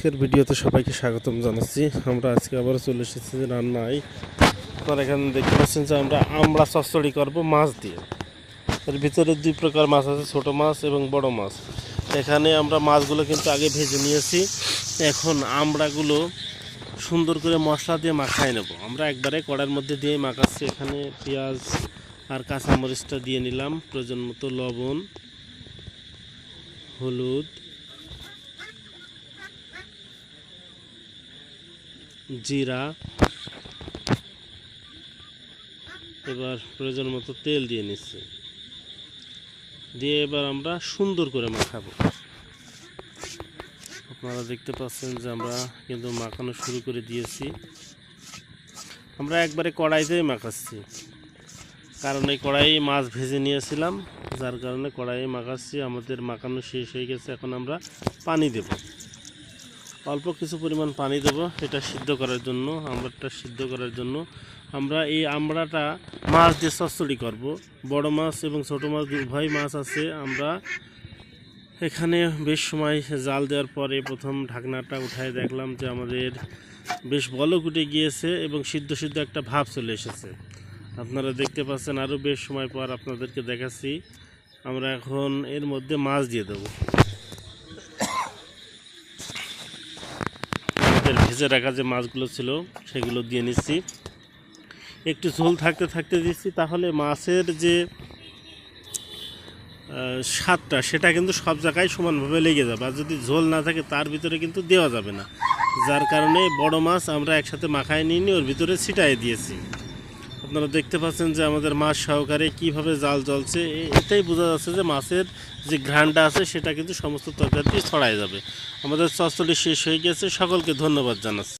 আজকের ভিডিওতে সবাইকে স্বাগতম জানাচ্ছি। আমরা আজকে আবার চলে এসেছি রান্নায়। আপনারা এখানে দেখতে পাচ্ছেন যে আমরা আমড়া চচ্চড়ি করব মাছ দিয়ে। এর ভিতরে দুই প্রকার মাছ আছে, ছোট মাছ এবং বড় মাছ। এখানে আমরা মাছগুলো কিন্তু আগে ভেজে নিয়েছি। এখন আমরাগুলো সুন্দর করে মশলা দিয়ে মাখাই নেব। আমরা একবারে কড়ার মধ্যে দিয়ে মাখাচ্ছি। এখানে পেঁয়াজ আর কাঁচামরিচটা দিয়ে নিলাম। প্রয়োজন মতো লবণ, হলুদ জিরা। এবার প্রয়োজন মতো তেল দিয়ে নিচ্ছি। দিয়ে এবার আমরা সুন্দর করে মাখাবো। আপনারা দেখতে পাচ্ছেন যে আমরা কিন্তু মাখানো শুরু করে দিয়েছি। আমরা একবারে কড়াইতেই মাখাচ্ছি। কারণ এই কড়াই মাছ ভেজে নিয়েছিলাম। যার কারণে কড়াইয়ে মাখাচ্ছি। আমাদের মাখানো শেষ হয়ে গেছে। এখন আমরা পানি দেব। অল্প কিছু পরিমাণ পানি দেব, এটা সিদ্ধ করার জন্য আমড়াটা সিদ্ধ করার জন্য। আমরা এই আমড়াটা মাছ দিয়ে চচ্চড়ি করব। বড় মাছ এবং ছোট মাছ, উভয় মাছ আছে। আমরা এখানে বেশ সময় জাল দেওয়ার পরে প্রথম ঢাকনাটা উঠায় দেখলাম যে আমাদের বেশ বলক উঠে গিয়েছে এবং সিদ্ধ সিদ্ধ একটা ভাব চলে এসেছে। আপনারা দেখতে পাচ্ছেন আরও বেশ সময় পর আপনাদেরকে দেখাচ্ছি। আমরা এখন এর মধ্যে মাছ দিয়ে দেবো। আমাদের ভেজে রাখা যে মাছগুলো ছিল, সেগুলো দিয়ে নিচ্ছি। একটু ঝোল থাকতে থাকতে দিচ্ছি, তাহলে মাছের যে স্বাদটা, সেটা কিন্তু সব জায়গায় সমানভাবে লেগে যাবে। আর যদি ঝোল না থাকে, তার ভিতরে কিন্তু দেওয়া যাবে না। যার কারণে বড় মাছ আমরা একসাথে মাখায় নিয়ে নিয়ে ওর ভিতরে ছিটাই দিয়েছি। আপনারা দেখতে পাচ্ছেন যে আমাদের মাছ সহকারে কীভাবে জাল জ্বলছে এটাই বোঝা যাচ্ছে যে মাছের যে ঘ্রাণটা আছে, সেটা কিন্তু সমস্ত তরকারিতে ছড়ায় যাবে। আমাদের চচলি শেষ হয়ে গেছে, সকলকে ধন্যবাদ জানাচ্ছি।